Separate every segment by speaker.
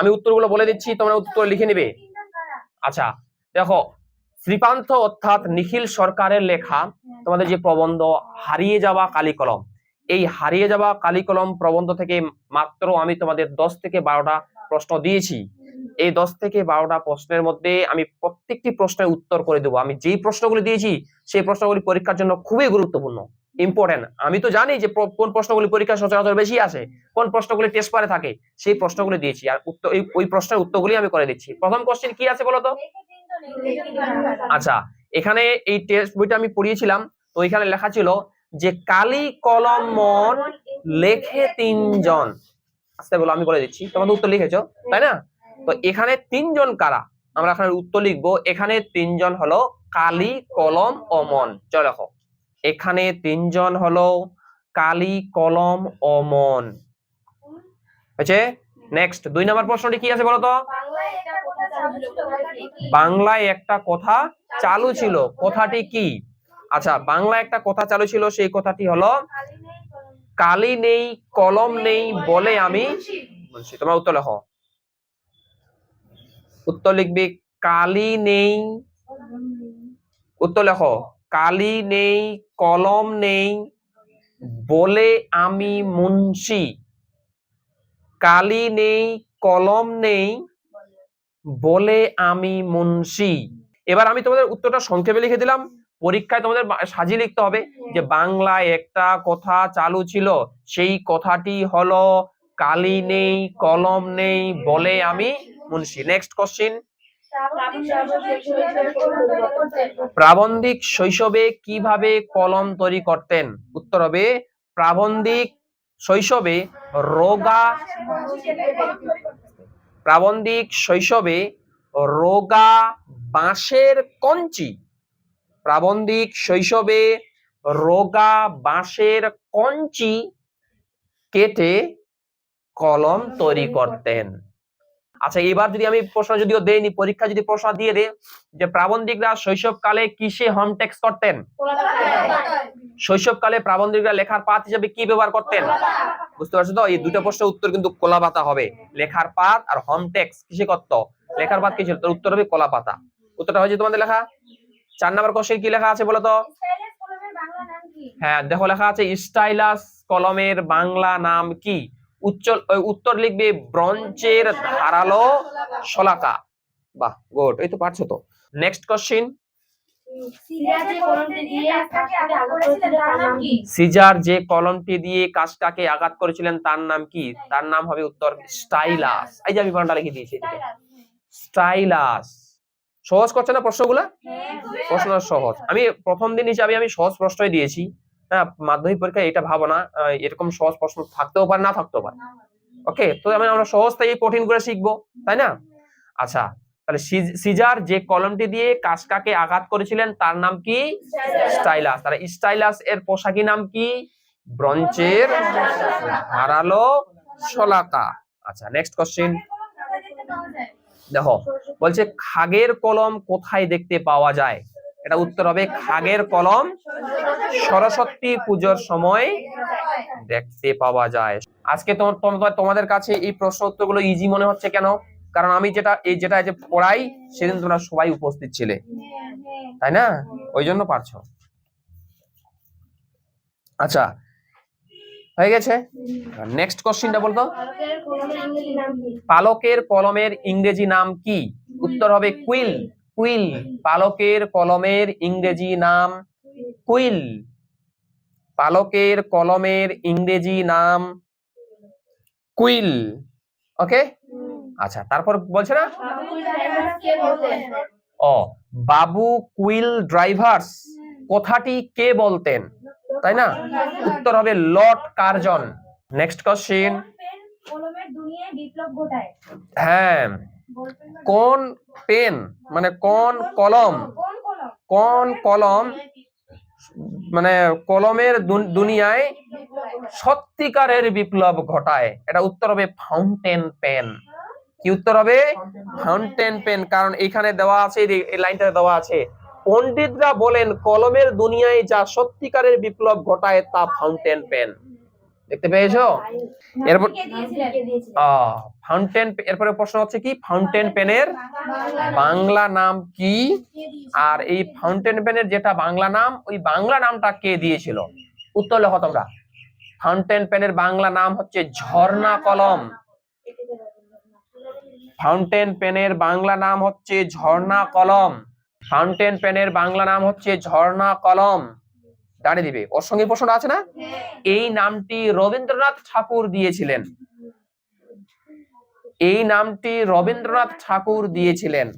Speaker 1: আমি উত্তরগুলো বলে দিচ্ছি, তোমরা উত্তর লিখে নিবে। আচ্ছা দেখো, শ্রীপান্থ অর্থাৎ নিখিল সরকারের লেখা, তোমাদের যে প্রবন্ধ, হারিয়ে যাওয়া কালি কলম। এই হারিয়ে যাওয়া কালি কলম প্রবন্ধ থেকে মাত্র আমি তোমাদের দশ থেকে বারোটা প্রশ্ন দিয়েছি। এই দশ থেকে বারোটা প্রশ্নের মধ্যে আমি প্রত্যেকটি প্রশ্নের উত্তর করে দেবো। আমি যেই প্রশ্নগুলি দিয়েছি, সেই প্রশ্নগুলি পরীক্ষার জন্য খুবই গুরুত্বপূর্ণ। ইম্পর্টেন্ট আমি তো জানি যে কোন প্রশ্নগুলি পরীক্ষা সচরাচর বেশি আসে, কোন প্রশ্নগুলি টেস্ট পারে থাকে, সেই প্রশ্নগুলি দিয়েছি। আর উত্তর ওই প্রশ্নের উত্তরগুলি আমি করে দিচ্ছি। প্রথম কোশ্চেন কি আছে বলতো? আচ্ছা এখানে এই টেস্ট বইটা আমি পড়িয়েছিলাম। তো এখানে লেখা ছিল যে কালি কলম মন লেখে তিনজন। আস্তে বলো, আমি বলে দিচ্ছি। তোমাদের উত্তর লিখেছো, তাই না? তো এখানে তিনজন কারা? আমরা এখানে উত্তর লিখব। এখানে তিনজন হলো কালি, কলম ও মন। চলো এখানে তিনজন হলো কালি, কলম ও মন। হয়েছে? নেক্সট দুই নম্বর প্রশ্নটি কি আছে বলো তো বাংলায় একটা কথা চালু ছিল। কথাটি কি? আচ্ছা বাংলায় একটা কথা চালু ছিল, সেই কথাটি হলো, কালি নেই, কলম নেই বলে আমি বলছি। তোমার উত্তর লেখো। উত্তর লিখবি, কালি নেই। উত্তর লেখো। কালি নেই, কলম নেই, বলে আমি মুন্সি। কালি নেই, কলম নেই, বলে আমি মুন্সি। এবার আমি তোমাদের উত্তরটা সংক্ষেপে লিখে দিলাম। পরীক্ষায় তোমাদের সাজিয়ে লিখতে হবে যে বাংলায় একটা কথা চালু ছিল, সেই কথাটি হলো, কালি নেই, কলম নেই, বলে আমি মুন্সি। নেক্সট কোশ্চিন প্রাবন্ধিক শৈশবে কীভাবে কলম তৈরি করতেন? উত্তর হবে প্রাবন্ধিক শৈশবে রোগা প্রাবন্ধিক শৈশবে রোগা বাঁশের কঞ্চি। প্রাবন্ধিক শৈশবে রোগা বাঁশের কঞ্চি কেটে কলম তৈরি করতেন। আচ্ছা এবার যদি আমি প্রশ্ন যদিও দেইনি পরীক্ষা যদি প্রশ্ন দিয়ে দে যে প্রাবন্ধিকরা শৈশবকালে কিসে হোম টেক্স করতেন? শৈশবকালে প্রাবন্ধিকরা লেখার পাত হিসেবে কি ব্যবহার করতেন? বুঝতে পারছ তো? এই দুটো প্রশ্নের উত্তর কিন্তু কলা পাতা হবে। লেখার পাত আর হোম টেক্স কিসে করত? লেখার পাত কি ছিল তোর উত্তর হবে কলা পাতা। উত্তরটা হয়েছে তোমাদের লেখা? চার নম্বর কোশ্চেন কি লেখা আছে বলো তো? হ্যাঁ দেখো লেখা আছে স্টাইলাস কলমের বাংলা নাম কি? উচ্চ উত্তর লিখবে ব্রঞ্চের ধারালো শলাকা। বাহ গুড এই তো পারছ তো। নেক্সট কোশ্চেন সিজার যে কলমটি দিয়ে কাজটাকে আঘাত করেছিলেন তার নাম কি? তার নাম হবে উত্তর স্টাইলাস। এই যে আমি বানানটা লিখে দিয়েছি স্টাইলাস সহজ করছে না প্রশ্নগুলা? প্রশ্ন সহজ। আমি প্রথম দিন হিসাবে আমি সহজ প্রশ্নই দিয়েছি। হ্যাঁ মাধ্যমিক পরীক্ষায় এটা ভাবো না এরকম সহজ প্রশ্ন থাকতেও পারে না থাকতেও পারে। ওকে তো আমি আমরা সহজ থেকে কঠিন করে শিখব তাই না? আচ্ছা তাহলে সিজ- সিজার যে কলমটি দিয়ে কাসকাকে আঘাত করেছিলেন তার নাম কি? স্টাইলাস। তাহলে স্টাইলাস এর পোশাকি নাম কি? ব্রঞ্চের ধারালো শলাকা। আচ্ছা নেক্সট কোশ্চেন দেখো বলছে খাগের কলম কোথায় দেখতে পাওয়া যায়? এটা উত্তর হবে খাগের কলম। সরস্বতী পুজোর সময় দেখতে পাওয়া যায়। আজকে তোমার তোমাদের কাছে এই প্রশ্ন উত্তরগুলো ইজি মনে হচ্ছে কেন? কারণ আমি যেটা এই যেটা যে পড়াই সেদিন তোমরা সবাই উপস্থিত ছিলে। তাই না? ওই জন্য পারছ। আচ্ছা হয়ে গেছে? নেক্সট কোশ্চিনটা বলতো? পালকের কলমের ইংরেজি নাম কি? উত্তর হবে কুইল কুইল পালকের কলমের ইংরেজি নাম কুইল। পালকের কলমের ইংরেজি নাম কুইল। ওকে? আচ্ছা তারপর বলছে না? ও বাবু কুইল ড্রাইভার্স কথাটি কে বলতেন? তাই না? উত্তর হবে লর্ড কার্জন। Next question. হ্যাঁ? কোন পেন? মানে কোন কলম?
Speaker 2: কোন কলম?
Speaker 1: মানে কলমের দুন- দুনিয়ায় সত্যিকারের বিপ্লব ঘটায়। এটা উত্তর হবে ফাউন্টেন পেন। কি উত্তর হবে? Fountain pen. কারণ এখানে দেওয়া আছে, এই লাইনটা দেওয়া আছে, পণ্ডিতরা বলেন, কলমের দুনিয়ায় যা সত্যিকারের বিপ্লব ঘটায় তা ফাউন্টেন পেন। দেখতে পেয়েছ? এরপর
Speaker 2: কে দিয়েছিলেন
Speaker 1: ফাউন্টেন এরপরে প্রশ্ন হচ্ছে কি? ফাউন্টেন পেনের বাংলা নাম। কি? আর এই ফাউন্টেন পেনের যেটা বাংলা নাম ওই বাংলা নামটা কে দিয়েছিল? উত্তর লেখো তোমরা। ফাউন্টেন পেনের বাংলা নাম হচ্ছে ঝর্ণা কলম। ফাউন্টেন পেনের বাংলা নাম হচ্ছে ঝর্ণা কলম। ফাউন্টেন পেনের বাংলা নাম হচ্ছে ঝর্ণা কলম। দাঁড়িয়ে দিবে। ওর সঙ্গে প্রশ্নটা আছে না? এই নামটি রবীন্দ্রনাথ ঠাকুর দিয়েছিলেন। এই নামটি রবীন্দ্রনাথ ঠাকুর দিয়েছিলেন।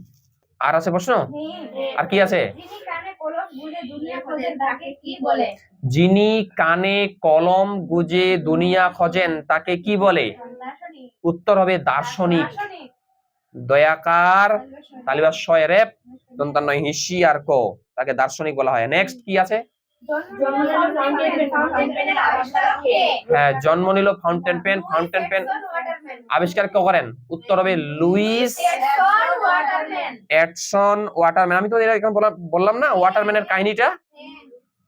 Speaker 1: আর আছে প্রশ্ন? আর কি আছে?
Speaker 2: যিনি কানে কলম গুজে দুনিয়া খোঁজেন, তাকে কি বলে?
Speaker 1: উত্তর হবে দার্শনিক। দয়াকার তালিবাস শয় রেপ হিসি আর কো। তাকে দার্শনিক বলা হয়। নেক্সট কি আছে? হ্যাঁ জন্ম নিল ফাউন্টেন পেন ফাউন্টেন পেন আবিষ্কার কে করেন? উত্তর হবে লুইস এডসন ওয়াটারম্যান। আমি তো এখানে বললাম না, ওয়াটারম্যানের কাহিনীটা?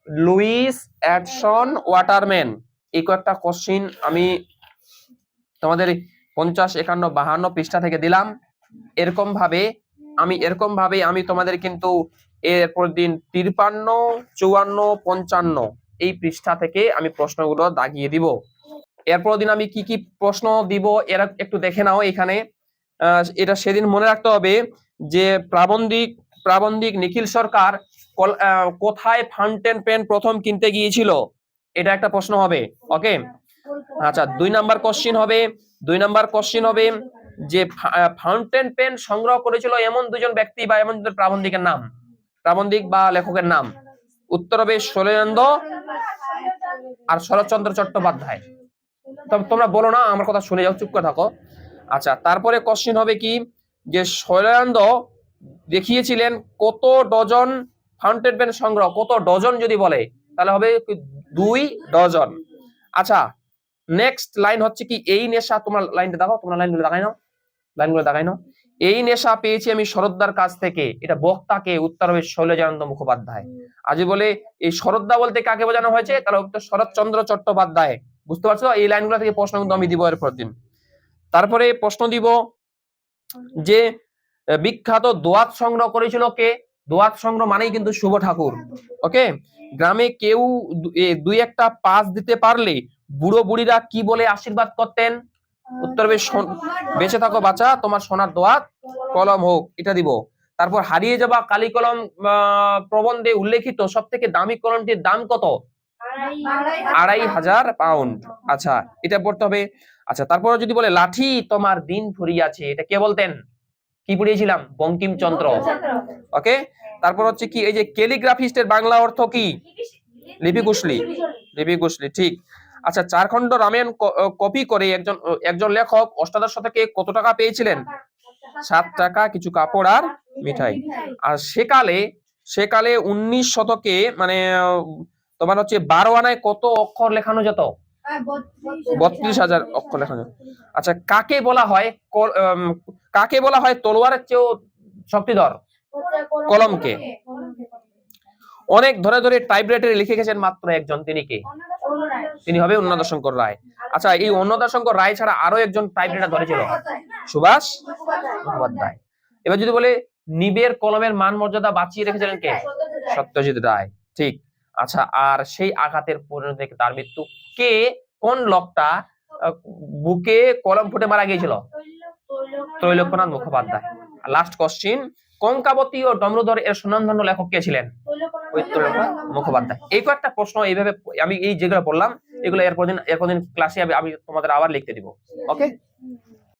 Speaker 1: Lewis Edson Waterman. এই কয়েকটা কোশ্চিন আমি তোমাদের পঞ্চাশ, একান্ন, বাহান্ন পৃষ্ঠা থেকে দিলাম। এরকম ভাবে আমি এরকম ভাবে আমি তোমাদের কিন্তু এরপর দিন তিরপান্ন, চুয়ান্ন, পঞ্চান্ন। এই পৃষ্ঠা থেকে আমি প্রশ্নগুলো দাগিয়ে দিব। এরপর দিন আমি কি কি প্রশ্ন দিব, এরা একটু দেখে নাও এখানে। এটা সেদিন মনে রাখতে হবে যে প্রাবন্ধিক প্রাবন্ধিক নিখিল সরকার কোথায় ফাউন্টেন পেন প্রথম কিনতে গিয়েছিল? এটা একটা প্রশ্ন হবে, ওকে? আচ্ছা দুই নাম্বার কোশ্চিন হবে, দুই নাম্বার কোশ্চিন হবে যে ফাউন্টেন পেন সংগ্রহ করেছিল এমন দুজন ব্যক্তি বা এমন দুজন প্রাবন্ধিকের নাম। প্রাবন্ধিক বা লেখকের নাম। উত্তর হবে শৈলেন্দ্র আর শরৎচন্দ্র চট্টোপাধ্যায়। তোমরা বলো না, আমার কথা শুনে যাও, চুপ করে থাকো। আচ্ছা তারপরে কোশ্চিন হবে কি? যে শৈলেন্দ্র দেখিয়েছিলেন কত ডজন ফাউন্টেন পেন সংগ্রহ, কত ডজন যদি বলে, তাহলে হবে দুই ডজন। আচ্ছা নেক্সট লাইন হচ্ছে কি, এই নেশা তোমার লাইনটা দেখো, তোমরা লাইনগুলো দেখাই নাও। লাইনগুলো দেখাই নাও। এই নেশা পেয়েছি আমি শরৎদার কাছ থেকে। এটা বক্তাকে উত্তর হবে শৈলজানন্দ মুখোপাধ্যায়। আজ বলে, এই শরৎদা বলতে কাকে বোঝানো হয়েছে? তাহলে উত্তর শরৎচন্দ্র চট্টোপাধ্যায়। বুঝতে পারছ? এই লাইনগুলো থেকে প্রশ্ন কিন্তু আমি দিব এর পর দিন। তারপরে প্রশ্ন দিব যে, বিখ্যাত দোয়াত সংগ্রহ করেছিল কে? দোয়াত সংগ্রহ মানেই কিন্তু শুভ ঠাকুর। ওকে? গ্রামে কেউ দুই একটা পাস দিতে পারলে বুড়ো বুড়িরা কি বলে আশীর্বাদ করতেন? উত্তর হবে বেঁচে থাকো বাচ্চা, তোমার সোনার দোয়াত কলম হোক, এটা দিব। তারপর হারিয়ে যাওয়া কালি কলম প্রবন্ধে উল্লেখিত সব থেকে দামি কলমটির দাম কত? আড়াই হাজার পাউন্ড। আচ্ছা এটা পড়তে হবে। আচ্ছা তারপর যদি বলে, লাঠি তোমার দিন ফুরিয়াছে এটা কে বলতেন? কি পড়িয়েছিলাম? বঙ্কিমচন্দ্র। ওকে? তারপর হচ্ছে কি, এই যে ক্যালিগ্রাফিস্টের বাংলা অর্থ কি? লিপি কুশলী। লিপি কুশলী, ঠিক। আচ্ছা চারখণ্ড রামায়ণ কপি করে একজন একজন লেখক অষ্টাদশ শতকে কত টাকা পেয়েছিলেন? সাত টাকা, কিছু কাপড় আর মিঠাই। আর সেকালে সেকালে উনিশ শতকে মানে তোমার হচ্ছে বারো আনায় কত অক্ষর লেখানো যেত? বত্রিশ হাজার অক্ষর লেখানো যেত। আচ্ছা কাকে বলা হয় কাকে বলা হয় তলোয়ারের চেয়েও শক্তিধর? কলমকে। অনেক ধরে ধরে টাইপরাইটারে লিখে গেছেন মাত্র একজন তিনি কে? তিনি হবে অন্নদা শঙ্কর রায়। আচ্ছা এই অন্নদা শঙ্কর রায় ছাড়া আরও একজন টাইপরাইটার ধরেছিল সুভাষ মুখোপাধ্যায় এবার যদি বলে, নিবের কলমের মান মর্যাদা বাঁচিয়ে রেখেছিলেন কে? সত্যজিৎ রায়। ঠিক। আচ্ছা আর সেই আঘাতের পরিণতি থেকে তার মৃত্যু কে? কোন লোকটা? বুকে কলম ফুটে মারা গিয়েছিল? ত্রৈলোক্যনাথ মুখোপাধ্যায়। লাস্ট কোশ্চিন কঙ্কাবতী ও ডমরুধর এর সুনামধন্য লেখক কে ছিলেন? ত্রৈলোক্যনাথ মুখোপাধ্যায়। এই কয়েকটা প্রশ্ন এইভাবে আমি এই যেগুলো বললাম, এগুলো এরপর দিন এরপর দিন ক্লাসে আমি তোমাদের আবার লিখতে দিব। ওকে